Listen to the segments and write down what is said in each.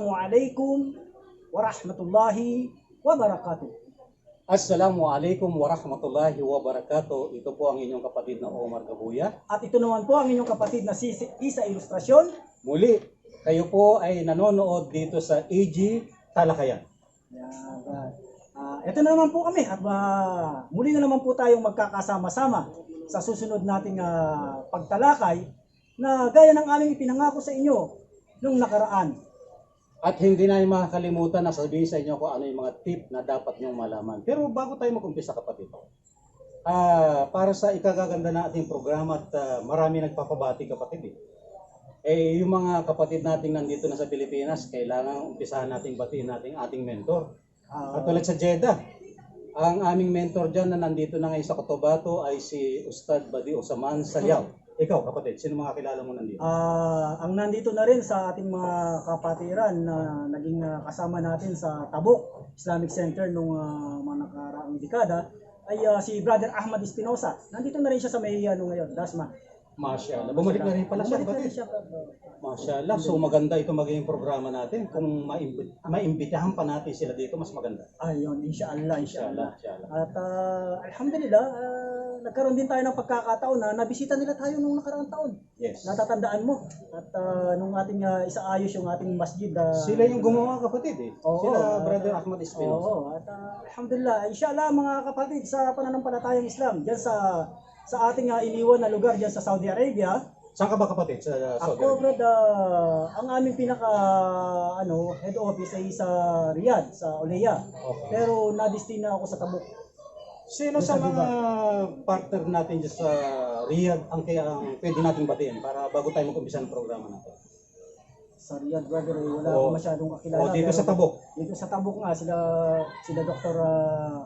Assalamualaikum warahmatullahi wabarakatuh. Assalamualaikum warahmatullahi wabarakatuh. Ito po ang inyong kapatid na Omar Gabuya. At ito naman po ang inyong kapatid na si Isa Ilustrasyon. Muli, kayo po ay nanonood dito sa AG Talakayan. Yan. Ah, ito na naman po kami at ah, muli na naman po tayong magkakasama-sama sa susunod nating ah, pagtalakay na gaya ng aming ipinangako sa inyo nung nakaraan. At hindi na makakalimutan na sabihin sa inyo kung ano yung mga tip na dapat niyong malaman. Pero bago tayo mag-umpisa kapatid, ah para sa ikagaganda na ating programa at ah, marami nagpapabati kapatid eh. Eh, yung mga kapatid nating nandito na sa Pilipinas, kailangan umpisahan nating batiin nating ating mentor. Ah, At tulad sa Jeddah, ang aming mentor dyan na nandito na ngayon sa Cotabato ay si Ustad Badi Osaman Sayaw. Ikaw, kapatid, sino mga kilala mo nandito? Ah, ang nandito na rin sa ating mga kapatiran na naging ah, kasama natin sa Tabuk Islamic Center nung ah, mga nakaraang dekada ay ah, si Brother Ahmad Espinosa. Nandito na rin siya sa may ano ngayon, Dasma. Mashallah. Bumalik na rin pala siya, Bumalik na rin kapatid. siya, brother. Mashallah. So maganda ito magiging programa natin. Kung maimbi- maimbitahan pa natin sila dito, mas maganda. Ayun, inshallah, Inshallah. inshallah. Inshallah. At ah, alhamdulillah, ah, nagkaroon din tayo ng pagkakataon na nabisita nila tayo nung nakaraang taon. Yes. Natatandaan mo. At ah, nung ating uh, isaayos yung ating masjid. ah, Sila yung gumawa, kapatid eh. Oo. Sila, Brother Ahmad Espinosa. Oo, at ah, alhamdulillah, inshallah mga kapatid sa pananampalatayang Islam, diyan sa sa ating ah, iniwan na lugar diyan sa Saudi Arabia, Saan ka ba kapatid? Sa Saudi ako Arabia? brad, ah, ang aming pinaka ano, head office ay sa Riyadh, sa Oleya. Okay. Pero nadestina ako sa Tabuk. Sino sa mga partner natin dyan sa Riyadh ang kaya ang pwede nating batiin para bago tayo mag-umpisa ng programa natin? Sa Riyadh brother, eh, wala Oo. akong masyadong kakilala. O dito pero sa Tabuk, Dito sa Tabuk nga sila sila Dr. ah,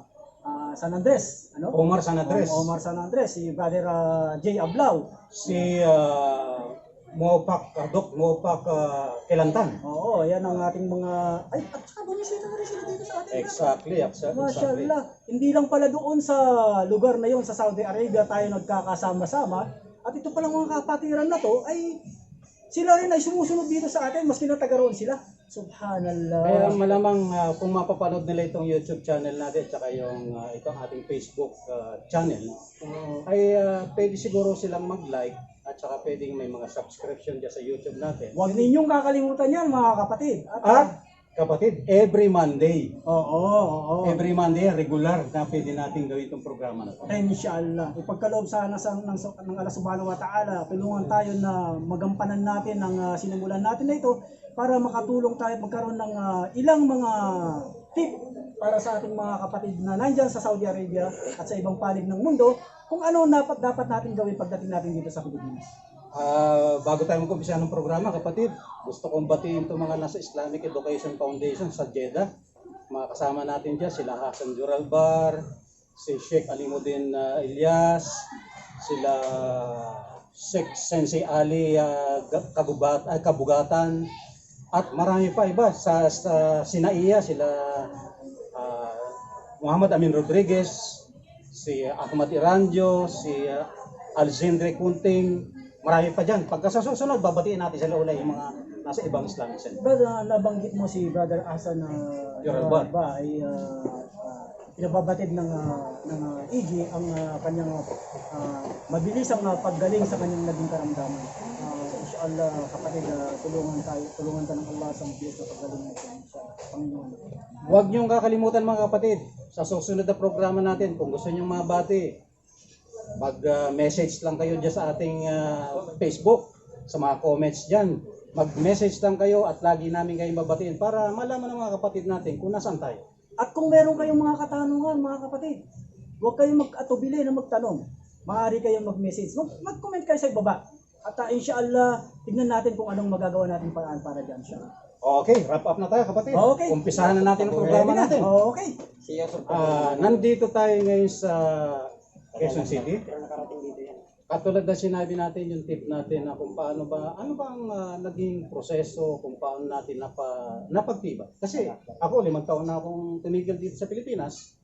ah, San Andres, ano? Omar San Andres, Omar San Andres, si brother ah, Jay Ablao. si uh, Mopak, uh, Doc Mopak uh, Kelantan. Oo, yan ang ating mga... Ay, at saka bumisita na rin sila dito sa atin. Exactly, exactly. Mashallah. Hindi lang pala doon sa lugar na yon sa Saudi Arabia tayo nagkakasama-sama. At ito palang mga kapatiran na to ay sila rin ay sumusunod dito sa atin maski na taga roon sila. Subhanallah. Kaya malamang uh, kung mapapanood nila itong YouTube channel natin at saka yung uh, itong ating Facebook uh, channel, Oo. ay uh, pwede siguro silang mag-like at saka pwedeng may mga subscription dyan sa YouTube natin. Huwag ninyong kakalimutan yan mga kapatid. At, At kapatid, every Monday, oo, oo, oo. every Monday, regular na pwede natin gawin itong programa na to. Inshallah. Ipagkaloob sana sa, ng, ng Allah subhanahu wa ta'ala, tulungan tayo na magampanan natin ang ah, sinimulan natin na ito para makatulong tayo magkaroon ng ah, ilang mga tip para sa ating mga kapatid na nandyan sa Saudi Arabia at sa ibang panig ng mundo kung ano dapat dapat natin gawin pagdating natin dito sa Pilipinas. Ah, bago tayo mag-umpisa ng programa, kapatid, gusto kong batiin itong mga nasa Islamic Education Foundation sa Jeddah. Mga kasama natin dyan, sila Hassan Juralbar, si Sheikh Alimuddin ah, Ilyas, sila Sheikh Sensei Ali ah, Ga- Kagubat, ay, Kabugatan, at marami pa iba sa, sa Sinaiya, sila ah, Muhammad Amin Rodriguez, si Ahmad Iranjo, si uh, Alzendre Kunting, marami pa dyan. Pagka sa susunod, babatiin natin sila ulit yung mga nasa ibang Islamic center. Brother, nabanggit mo si Brother Asan na Yoralba. ba ay ah, pinababatid ng uh, ng ah, EG ang ah, kanyang uh, mabilisang ah, paggaling sa kanyang naging karamdaman. Uh, inshallah kapatid ah, tulungan tayo tulungan tayo ng Allah sa mabilis na paggaling nito sa Panginoon. Huwag niyong kakalimutan mga kapatid, sa susunod na programa natin, kung gusto niyong mabati, mag-message lang kayo dyan sa ating ah, Facebook, sa mga comments dyan. Mag-message lang kayo at lagi namin kayong babatiin para malaman ng mga kapatid natin kung nasaan tayo. At kung meron kayong mga katanungan mga kapatid, huwag kayong mag-atubili na magtanong. Maaari kayong mag-message. Mag- mag-comment kayo sa ibaba. At ah, inshallah, tignan natin kung anong magagawa natin paraan para dyan. Inshallah. Okay, wrap up na tayo kapatid. Okay. Umpisahan na natin ang programa na? natin. Okay. Ah, nandito tayo ngayon sa Quezon City. Katulad na sinabi natin yung tip natin na kung paano ba, ano ba ang ah, naging proseso kung paano natin napa, napagtiba. Kasi ako, limang taon na akong tumigil dito sa Pilipinas.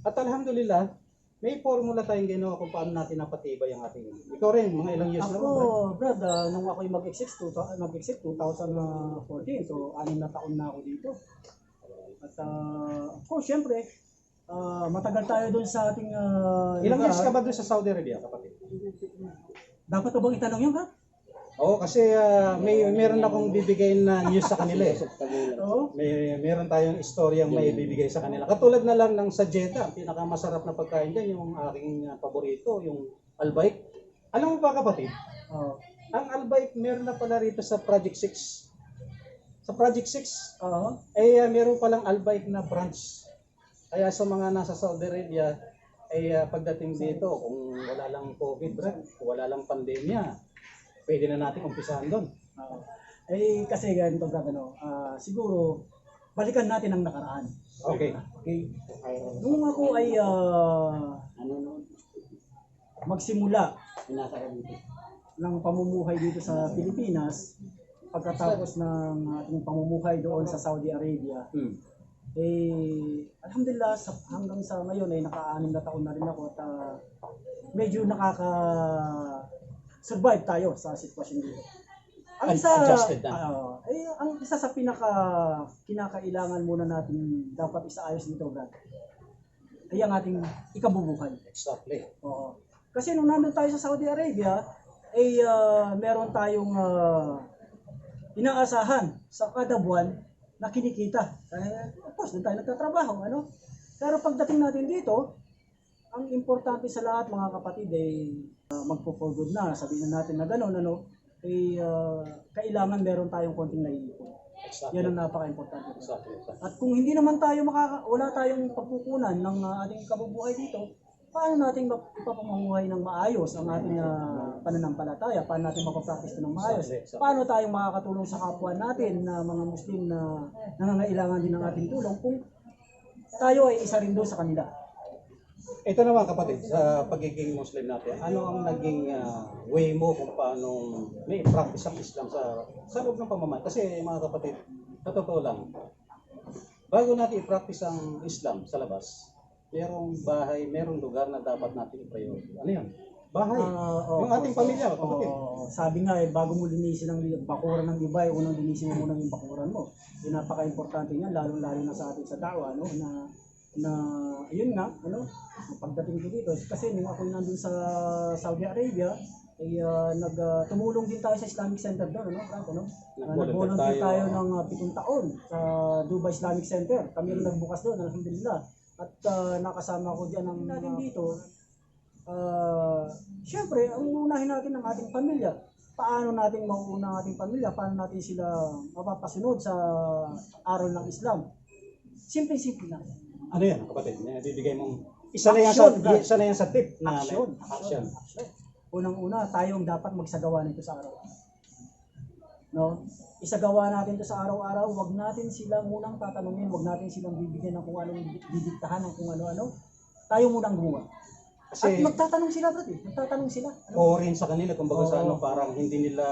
At alhamdulillah, may formula tayong ginawa kung paano natin napatibay ang ating... Ikaw rin, mga ilang years na Ako, ba? Brad? Brad, ah, nung ako'y mag-exit, mag-exit 2014, so anim na taon na ako dito. At uh, of course, syempre, ah, matagal tayo doon sa ating ah, Ilang lugar. years ka ba doon sa Saudi Arabia, kapatid? Dapat ko bang itanong yun, Brad? Oo, kasi ah, may meron akong bibigay na news sa kanila eh. Oo. May meron tayong istoryang may bibigay sa kanila. Katulad na lang ng sa Jeddah, ang pinakamasarap na pagkain diyan yung aking ah, paborito, yung albayk. Alam mo ba kapatid, Oo. ang albayk meron na pala rito sa Project 6. Sa Project 6, Oo. ay ah, meron palang albayk na branch. Kaya sa mga nasa Saudi Arabia, ay ah, pagdating dito, kung wala lang COVID, wala lang pandemya, pwede na natin umpisahan doon. Oo. Eh, kasi ganito, Brad, ano, ah, siguro, balikan natin ang nakaraan. Okay. Okay? Nung ako ay ah, magsimula ng pamumuhay dito sa Pilipinas, pagkatapos ng ating pamumuhay doon sa Saudi Arabia, Hmm. eh, alhamdulillah, sa, hanggang sa ngayon ay naka-anim na taon na rin ako at ah, medyo nakaka-survive tayo sa sitwasyon dito. Ang isa, Adjusted na. ah, eh, ang isa sa pinaka kinakailangan muna natin dapat isaayos dito, Brad, ay ang ating ikabubuhay. Exactly. Oo. Kasi nung nandun tayo sa Saudi Arabia, ay ah, meron tayong ah, inaasahan sa kada buwan na kinikita. Eh, of course, doon tayo nagtatrabaho, ano? Pero pagdating natin dito, ang importante sa lahat mga kapatid ay uh, magpo-for good na. Sabihin na natin na gano'n, ano? ay ah, kailangan meron tayong konting naiipon. Exactly. Yan ang napaka-importante. Exactly. exactly. At kung hindi naman tayo makaka wala tayong pagkukunan ng uh, ating kabubuhay dito, paano natin ipapamamuhay ng maayos ang ating uh, pananampalataya? Paano natin mapapractice ito ng maayos? Paano tayong makakatulong sa kapwa natin na mga Muslim na nangangailangan din ng ating tulong kung tayo ay isa rin doon sa kanila? Ito naman kapatid, sa pagiging Muslim natin, ano ang naging ah, way mo kung paano may practice ang Islam sa sa loob ng pamamahay? Kasi mga kapatid, sa totoo lang, bago natin i-practice ang Islam sa labas, merong bahay, merong lugar na dapat natin i-priority. Ano yan? Bahay. Ah, oo, yung ating pamilya, kapatid. Oo, sabi nga eh, bago mo linisin ang bakuran ng iba, eh, unang linisin mo muna yung bakuran mo. Yung napaka-importante niyan, lalo-lalo na sa atin sa dawa, no? na, na, ayun nga, ano, pagdating ko dito, kasi nung ako nandun sa Saudi Arabia, ay ah, nag, ah, tumulong din tayo sa Islamic Center doon, ano, Frank, ano? Uh, Nag-volunteer tayo. tayo ng uh, pitong taon sa Dubai Islamic Center. Kami rin nagbukas doon, alhamdulillah. At ah, nakasama ko diyan ang natin dito. Ah, Siyempre, ang unahin natin ang ating pamilya. Paano natin mauuna ang ating pamilya? Paano natin sila mapapasunod sa aral ng Islam? Simple-simple na. Ano yan, kapatid? Na bibigay mong isa na yan sa Action, isa na yan sa tip na Action. action. Unang-una, tayo ang dapat magsagawa nito sa araw-araw. No? Isagawa natin ito sa araw-araw, wag natin silang munang tatanungin, wag natin silang bibigyan ng kung anong didiktahan ng kung ano-ano. Tayo munang gumawa. At Kasi magtatanong sila, bro. Eh. Magtatanong sila. Ano? o rin sa kanila kumbaga sa Oo. ano parang hindi nila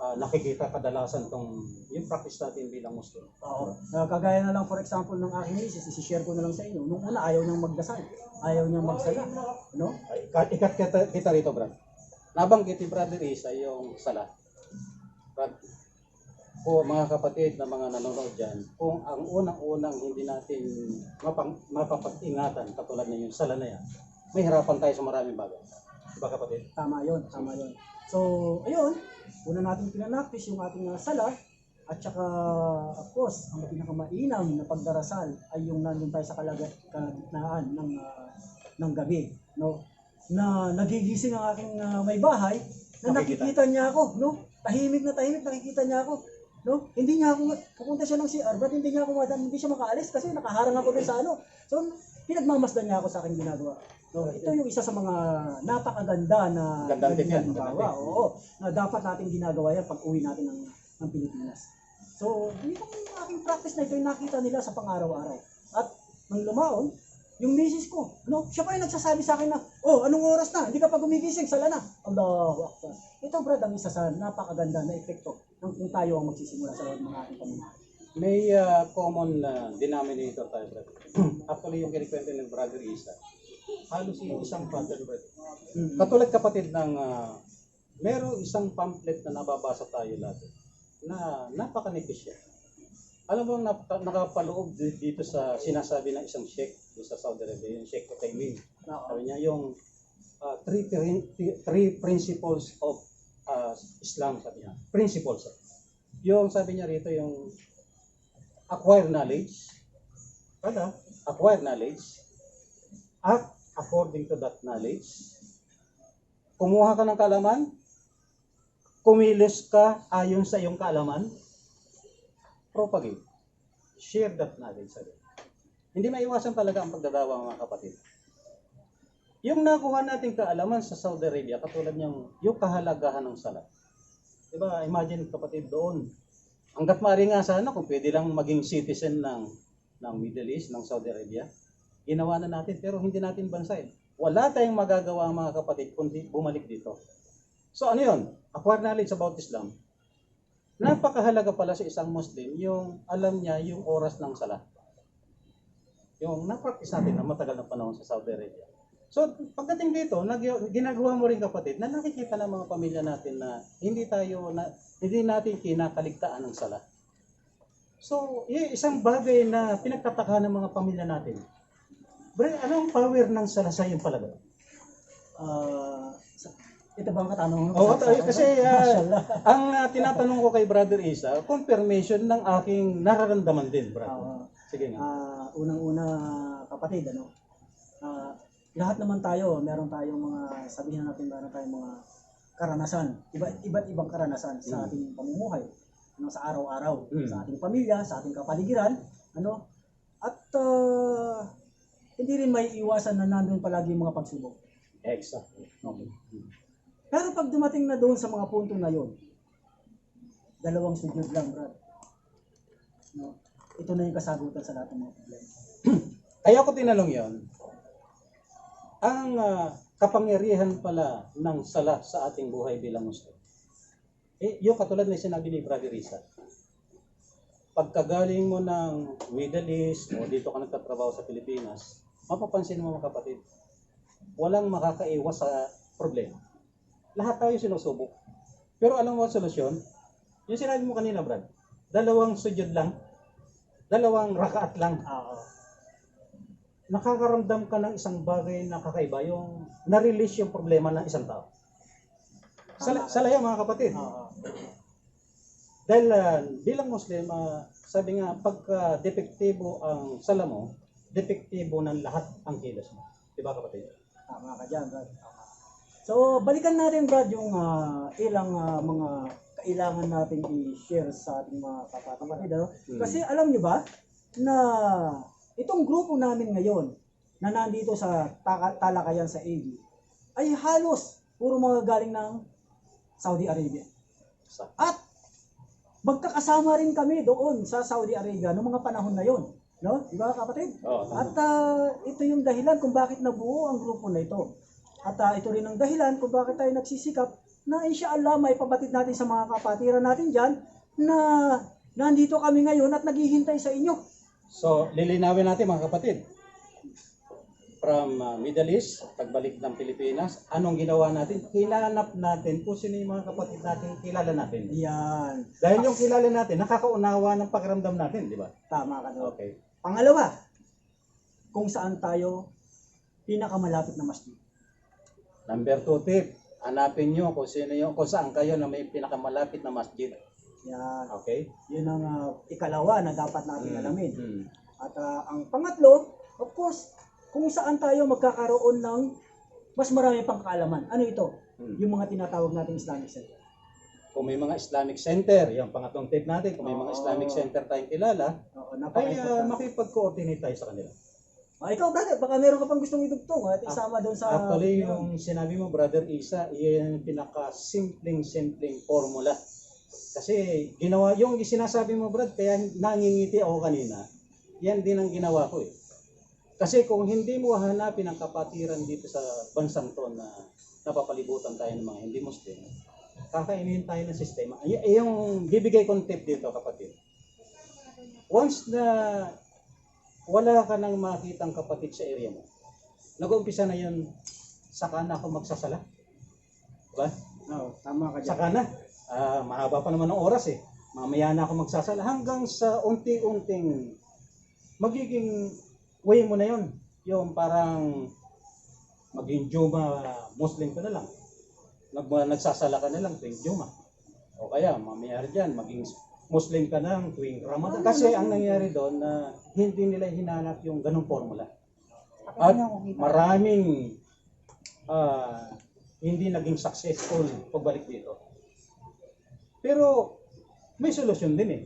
ah, nakikita kadalasan tong yung practice natin bilang Muslim. Oo. Ah, kagaya na lang for example ng aking misis, isi-share ko na lang sa inyo. Nung una, ayaw niyang magdasal. Ayaw niyang magsala. No? Ay, Ikat, ikat kita, kita rito, Brad. Nabanggit ni Brother Isa yung sala. Brad, po mga kapatid na mga nanonood dyan, kung ang unang-unang hindi natin mapang, mapapag-ingatan katulad na yung sala na yan, may harapan tayo sa maraming bagay. Diba kapatid? Tama yon, tama yon. So, ayun, una natin pinanaktis yung ating uh, sala at saka of course, ang pinakamainam na pagdarasal ay yung nandun tayo sa kalagat kalagitnaan ng ah, ng gabi, no? Na nagigising ang aking ah, may bahay na Nakikita. nakikita niya ako, no? Tahimik na tahimik nakikita niya ako. No? Hindi niya ako pupunta siya ng CR, but hindi niya ako hindi siya makaalis kasi nakaharang ako dun sa ano. So, pinagmamasdan niya ako sa aking ginagawa. No, ito yung isa sa mga napakaganda na Gandang tip yan, ginagawa. gandang tip. Oo, na dapat natin ginagawa yan pag uwi natin ng, ng Pilipinas. So, itong aking practice na ito yung nakita nila sa pang-araw-araw. At nang lumaon, yung misis ko, ano, siya pa yung nagsasabi sa akin na, oh, anong oras na? Hindi ka pa gumigising, sala na. Allahu Akbar. Ito, Brad, ang isa sa napakaganda na epekto ng kung tayo ang magsisimula sa ng ating. May ah, common na denominator tayo, Brad. Actually, yung kinikwento ng Brother Isa, halos yung isang bundle bread. Mm. Katulad kapatid ng uh, merong isang pamphlet na nababasa tayo natin na napakanipis siya. Alam mo, napaka, nakapaloob di- dito sa sinasabi ng isang sheikh dito sa Saudi Arabia, yung Sheikh Utaymin. Oo. Sabi niya, yung uh, three, three principles of uh, Islam, sabi niya. Principles. Yung sabi niya rito, yung acquire knowledge, kada, acquire knowledge, act according to that knowledge, kumuha ka ng kaalaman, kumilos ka ayon sa iyong kaalaman, propagate, share that knowledge. Sabi. Hindi maiwasan talaga ang pagdadawa mga kapatid. Yung nakuha nating kaalaman sa Saudi Arabia, katulad niyang yung kahalagahan ng sala. Diba, imagine kapatid doon, hanggat maaari nga sana kung pwede lang maging citizen ng, ng Middle East, ng Saudi Arabia, ginawa na natin pero hindi natin bansayin. Wala tayong magagawa mga kapatid kundi bumalik dito. So ano yun? Acquire knowledge about Islam. Napakahalaga pala sa isang Muslim yung alam niya yung oras ng sala. Yung na-practice natin na matagal na panahon sa Saudi Arabia. So pagdating dito, nag- ginagawa mo rin kapatid na nakikita ng mga pamilya natin na hindi tayo na hindi natin kinakaligtaan ng sala. So, y- isang bagay na pinagtataka ng mga pamilya natin. Bre, anong power ng sala sa iyong palagay? Sa- ito ba ang katanungan Oo, sa- kasi Mashallah. ang ah, tinatanong ko kay Brother Isa, confirmation ng aking nararamdaman din, brother. Oo. Sige nga. Ah, unang-una kapatid ano. Ah, lahat naman tayo, meron tayong mga sabihin na natin meron tayong mga karanasan, iba iba't ibang karanasan sa Mm. ating pamumuhay, ano sa araw-araw, Mm. sa ating pamilya, sa ating kapaligiran, ano? At ah, hindi rin may iwasan na nandun palagi yung mga pagsubok. Exactly. Okay. Pero pag dumating na doon sa mga punto na yon, dalawang sujud lang, brad. No? Ito na yung kasagutan sa lahat ng mga problema. Kaya ko tinanong yon. Ang ah, kapangyarihan pala ng sala sa ating buhay bilang Muslim. Eh, yung katulad na sinabi ni Brother Risa. Pagkagaling mo ng Middle East o dito ka nagtatrabaho sa Pilipinas, mapapansin mo mga kapatid, walang makakaiwas sa problema. Lahat tayo sinusubok. Pero alam mo ang solusyon? Yung sinabi mo kanina, Brad, dalawang sujud lang, dalawang rakaat lang, Oo. nakakaramdam ka ng isang bagay na kakaiba, yung na-release yung problema ng isang tao. Sa, sa layo mga kapatid. Oo. Dahil ah, bilang Muslim, ah, sabi nga, pagka depektibo ang sala mo, depektibo ng lahat ang kilos mo. Diba kapatid? Tama ka dyan, Brad. Tama. So, balikan natin, Brad, yung ah, ilang ah, mga kailangan natin i-share sa ating mga kapatid. Ano? Hmm. Kasi alam nyo ba na itong grupo namin ngayon na nandito sa talakayan sa AD ay halos puro mga galing ng Saudi Arabia. At magkakasama rin kami doon sa Saudi Arabia noong mga panahon na yon. No? Di ba kapatid? Oo, tama. At ah, ito yung dahilan kung bakit nabuo ang grupo na ito. At ah, ito rin ang dahilan kung bakit tayo nagsisikap na inshallah may pabatid natin sa mga kapatiran natin dyan na nandito kami ngayon at naghihintay sa inyo. So, lilinawin natin mga kapatid. From ah, Middle East, pagbalik ng Pilipinas, anong ginawa natin? Kilanap natin kung sino yung mga kapatid natin kilala natin. Yan. Dahil yung kilala natin, nakakaunawa ng pakiramdam natin, di ba? Tama ka doon. Okay. Pangalawa, kung saan tayo pinakamalapit na masjid. Number two tip, hanapin nyo kung sino yung, kung saan kayo na may pinakamalapit na masjid. Yan. Okay? Yun ang ah, ikalawa na dapat natin alamin. Hmm. At ah, ang pangatlo, of course, kung saan tayo magkakaroon ng mas marami pang kaalaman. Ano ito? Hmm. Yung mga tinatawag nating Islamic Center. Kung may mga Islamic Center, yung pangatlong tip natin, kung may mga Oo. Islamic Center tayong kilala, Oo, ay uh, napaka-importante. makipag-coordinate tayo sa kanila. Ah, ikaw, brother, baka meron ka pang gustong idugtong at isama doon sa... Actually, yung sinabi mo, Brother Isa, yan yung pinaka-simpleng-simpleng formula. Kasi ginawa, yung sinasabi mo, Brad, kaya nangingiti ako kanina, yan din ang ginawa ko eh. Kasi kung hindi mo hanapin ang kapatiran dito sa bansang to na napapalibutan tayo ng mga hindi Muslim, kakainin tayo ng sistema. Ay, yung bibigay kong tip dito, kapatid. Once na wala ka nang makitang kapatid sa area mo, nag-uumpisa na yun, saka na ako magsasala. Diba? Oo, tama ka dyan. Saka na. Ah, mahaba pa naman ng oras eh. Mamaya na ako magsasala hanggang sa unti-unting magiging way mo na yun. Yung parang maging Juma Muslim ka na lang. Nag, nagsasala ka na lang tuwing Juma. O kaya mamaya dyan, maging Muslim ka na tuwing Ramadan. Kasi ang nangyari doon na hindi nila hinanap yung ganong formula. At maraming ah, hindi naging successful pagbalik dito. Pero may solusyon din eh.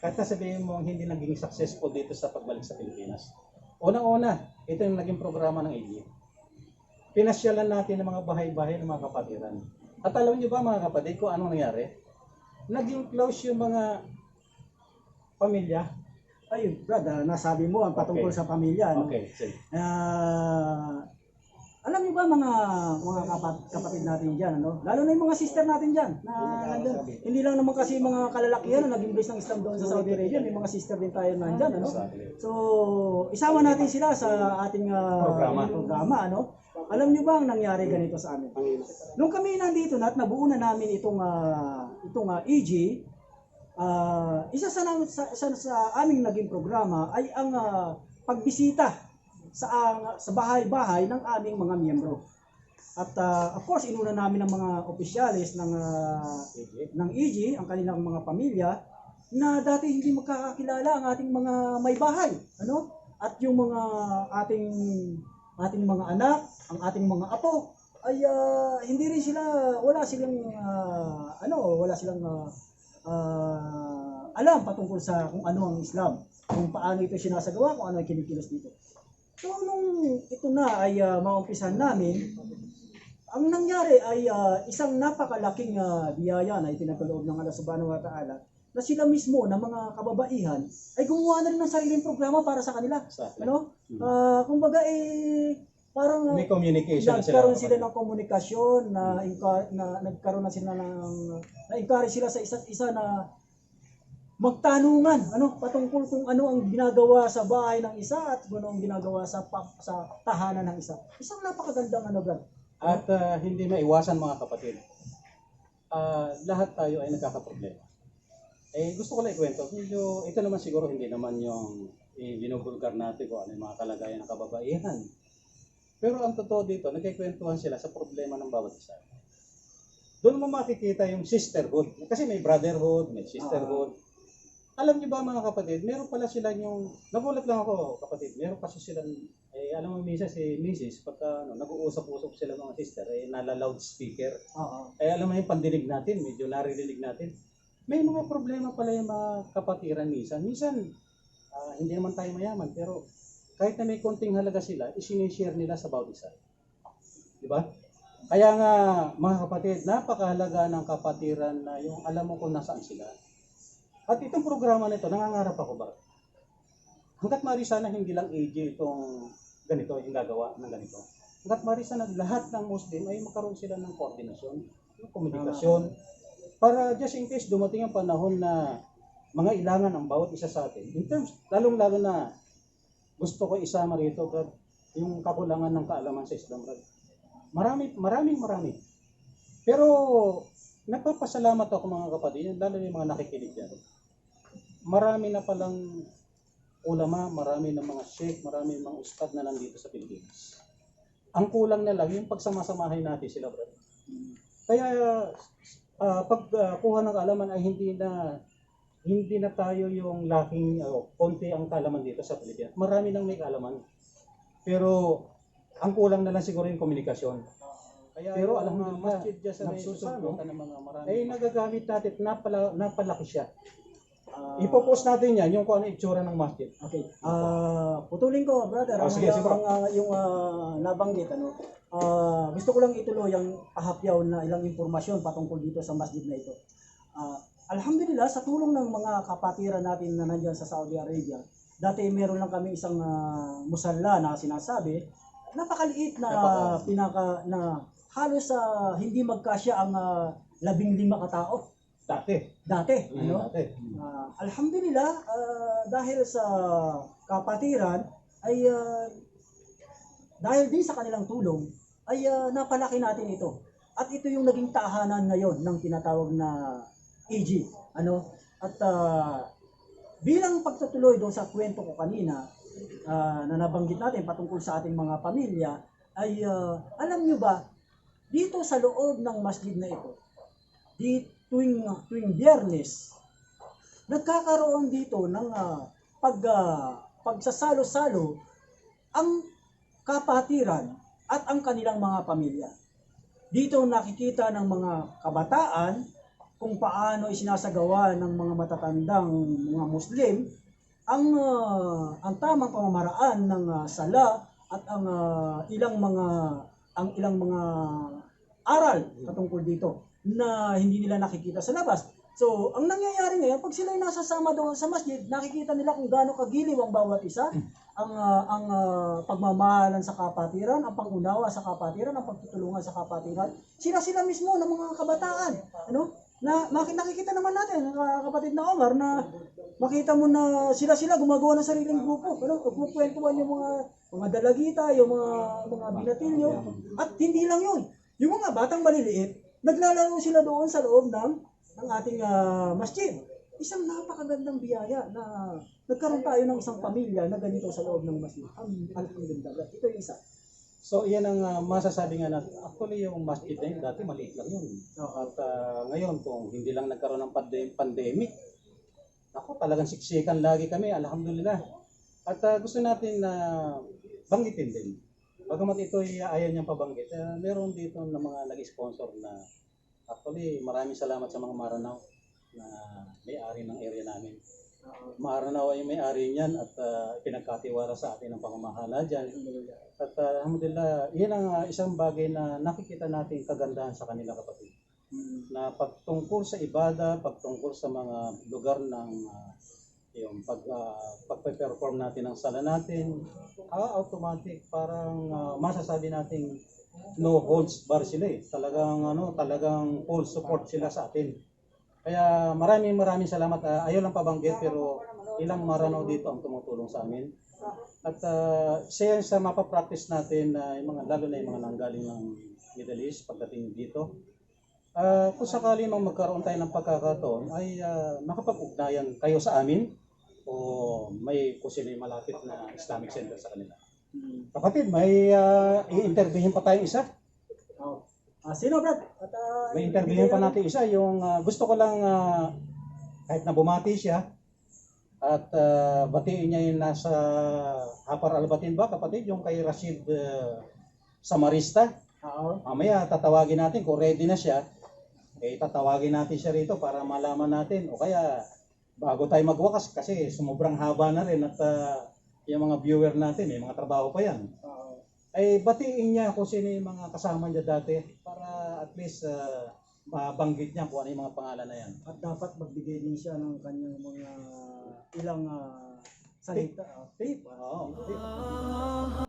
Kahit sabihin mo hindi naging successful dito sa pagbalik sa Pilipinas. Una-una, ito yung naging programa ng AG. Pinasyalan natin ng mga bahay-bahay ng mga kapatiran. At alam niyo ba mga kapatid kung anong nangyari? Naging close yung mga pamilya. Ay, Brad, nasabi mo ang patungkol Okay. sa pamilya. No? Okay, sige. Ah, alam niyo ba mga mga kapat, kapatid natin diyan ano? Lalo na yung mga sister natin diyan na nandun. Hindi lang naman kasi mga kalalakihan na nag-embrace ng Islam doon sa Saudi Arabia, may mga sister din tayo nandiyan ano. So, isama natin sila sa ating ah, Programa. programa ano. Alam niyo ba ang nangyari ganito sa amin? Nung kami nandito na at nabuo na namin itong ah, itong ah, EG, ah, isa sa, sa, sa, sa aming naging programa ay ang ah, pagbisita sa ang sa bahay-bahay ng aming mga miyembro. At ah, of course, inuna namin ang mga opisyalis ng ah, ng EG, ang kanilang mga pamilya na dati hindi magkakakilala ang ating mga may bahay, ano? At yung mga ating ating mga anak, ang ating mga apo ay ah, hindi rin sila wala silang ah, ano, wala silang ah, ah, alam patungkol sa kung ano ang Islam, kung paano ito sinasagawa, kung ano ang kinikilos dito. So nung ito na ay uh, maumpisan namin, ang nangyari ay ah, isang napakalaking ah, biyaya na ipinagkaloob ng Allah subhanahu wa ta'ala na sila mismo na mga kababaihan ay gumawa na rin ng sariling programa para sa kanila. Exactly. Ano? Ah, kumbaga eh parang May communication na sila. nagkaroon sila ng komunikasyon na, na nagkaroon na sila ng na encourage sila sa isa't isa na magtanungan ano patungkol kung ano ang ginagawa sa bahay ng isa at kung ano ang ginagawa sa sa tahanan ng isa. Isang napakagandang ano brad. At ah, hindi maiwasan mga kapatid. Ah, lahat tayo ay nagkakaproblema. Eh gusto ko lang ikwento, medyo ito naman siguro hindi naman yung eh, binubulgar natin kung ano yung mga kalagayan ng kababaihan. Pero ang totoo dito, nagkikwentuhan sila sa problema ng bawat isa. Doon mo makikita yung sisterhood. Kasi may brotherhood, may sisterhood. Alam niyo ba mga kapatid, meron pala sila yung, nagulat lang ako kapatid, meron kasi silang, eh alam mo minsan si Mrs. pagka ano, nag-uusap-usap sila mga sister, eh nala loudspeaker. Oo. Eh alam mo yung pandinig natin, medyo naririnig natin. May mga problema pala yung mga kapatiran minsan. Minsan, ah, hindi naman tayo mayaman, pero kahit na may konting halaga sila, isinishare nila sa bawat isa. Di ba? Kaya nga, mga kapatid, napakahalaga ng kapatiran na yung alam mo kung nasaan sila. At itong programa nito, nangangarap ako ba? Hanggat mari sana hindi lang AJ itong ganito, yung gagawa ng ganito. Hanggat mari sana lahat ng Muslim ay magkaroon sila ng koordinasyon, ng komunikasyon, para just in case dumating ang panahon na mga ilangan ang bawat isa sa atin. In terms, lalong-lalo na gusto ko isama rito, Brad, yung kakulangan ng kaalaman sa Islam, Brad. Marami, maraming marami. Pero nagpapasalamat ako mga kapatid, lalo yung mga nakikinig dyan. Marami na palang ulama, marami na mga sheikh, marami ng mga ustad na nandito sa Pilipinas. Ang kulang na lang yung pagsamasamahin natin sila, brad. Kaya ah, pag ah, kuha ng kaalaman ay hindi na hindi na tayo yung laking uh, konti ang kaalaman dito sa Pilipinas. Marami nang may kaalaman. Pero ang kulang na lang siguro yung komunikasyon. Kaya pero alam mo, masjid dyan sa may nagsusundo. marami. Eh, nagagamit natin, napala, napalaki siya. Ah, Ipopost natin yan, yung kung ano itsura ng masjid. Okay. Ah, putulin ko, brother. Ang, sige, sige, ang, ah, yung ah, nabanggit ano. Ah, gusto ko lang ituloy ang pahapyaw na ilang impormasyon patungkol dito sa masjid na ito. Ah, alhamdulillah sa tulong ng mga kapatiran natin na nandiyan sa Saudi Arabia. Dati meron lang kami isang ah, musalla na sinasabi, napakaliit na Napaka- pinaka na halos sa hindi magkasya ang ah, labing lima katao Dati. dati, Mm, ano? Dati. Ah, alhamdulillah, ah, dahil sa kapatiran, ay ah, dahil din sa kanilang tulong, ay ah, napalaki natin ito. At ito yung naging tahanan ngayon ng tinatawag na AG. Ano? At ah, bilang pagtutuloy doon sa kwento ko kanina, ah, na nabanggit natin patungkol sa ating mga pamilya, ay ah, alam nyo ba, dito sa loob ng masjid na ito, di tuwing, tuwing biyernes, nagkakaroon dito ng ah, pag, ah, pagsasalo-salo ang kapatiran at ang kanilang mga pamilya. Dito nakikita ng mga kabataan kung paano isinasagawa ng mga matatandang mga Muslim ang ah, ang tamang pamamaraan ng ah, sala at ang ah, ilang mga ang ilang mga aral patungkol dito na hindi nila nakikita sa labas. So, ang nangyayari ngayon, pag sila nasasama doon sa masjid, nakikita nila kung gaano kagiliw ang bawat isa, ang ah, ang ah, pagmamahalan sa kapatiran, ang pangunawa sa kapatiran, ang pagtutulungan sa kapatiran. Sila sila mismo ng mga kabataan, ano? Na nakikita naman natin, kapatid na Omar, na makita mo na sila-sila gumagawa ng sariling grupo. Ano? Kukwentuhan yung mga mga dalagita, yung mga mga binatilyo. At hindi lang yun. Yung mga batang maliliit, naglalaro sila doon sa loob ng ng ating ah, masjid. Isang napakagandang biyaya na nagkaroon tayo ng isang pamilya na ganito sa loob ng masjid. Ang alhamdulillah. Ito yung isa. So, iyan ang ah, masasabi nga natin. Actually, yung masjid na yun, dati maliit lang yun. At ah, ngayon, kung hindi lang nagkaroon ng pande- pandemic, ako talagang siksikan lagi kami, alhamdulillah. At ah, gusto natin na banggitin din. Bagamat ito ay ayaw niyang pabanggit, ah, meron dito na mga nag-sponsor na actually maraming salamat sa mga Maranao na may-ari ng area namin. Maranao ay may-ari niyan at ah, pinagkatiwala sa atin ng pamamahala dyan. At uh, alhamdulillah, yan ang uh, isang bagay na nakikita natin kagandahan sa kanila kapatid. Na pagtungkol sa ibada, pagtungkol sa mga lugar ng uh, yung pag uh, pagpe-perform natin ng sala natin, ah, automatic parang uh, masasabi nating no holds bar sila eh. Talagang ano, talagang full support sila sa atin. Kaya maraming maraming salamat. Uh, ayaw lang pabanggit pero ilang maranaw dito ang tumutulong sa amin. At uh, isa yan sa mapapractice natin na yung mga, lalo na yung mga nanggaling ng Middle East pagdating dito. Ah, kung sakali mang magkaroon tayo ng pagkakataon ay ah, makapag-ugnayan kayo sa amin o may kung sino yung malapit na Islamic Center sa kanila. Kapatid, may uh, i-interviewin pa tayong isa. Ah, sino Brad? At, ah, May interviewin pa natin isa. Yung ah, gusto ko lang ah, kahit na bumati siya at ah, batiin niya yung nasa Hapar Albatin ba kapatid? Yung kay Rashid ah, Samarista. Oo. Mamaya tatawagin natin kung ready na siya. Eh tatawagin natin siya rito para malaman natin o kaya bago tayo magwakas kasi sumubrang haba na rin at ah, yung mga viewer natin may mga trabaho pa yan. Oo. Ay batiin niya kung sino yung mga kasama niya dati para at least ah, mabanggit niya kung ano yung mga pangalan na yan. At dapat magbigay din siya ng kanyang mga ilang ah, salita, ah, tape. ah. Oo.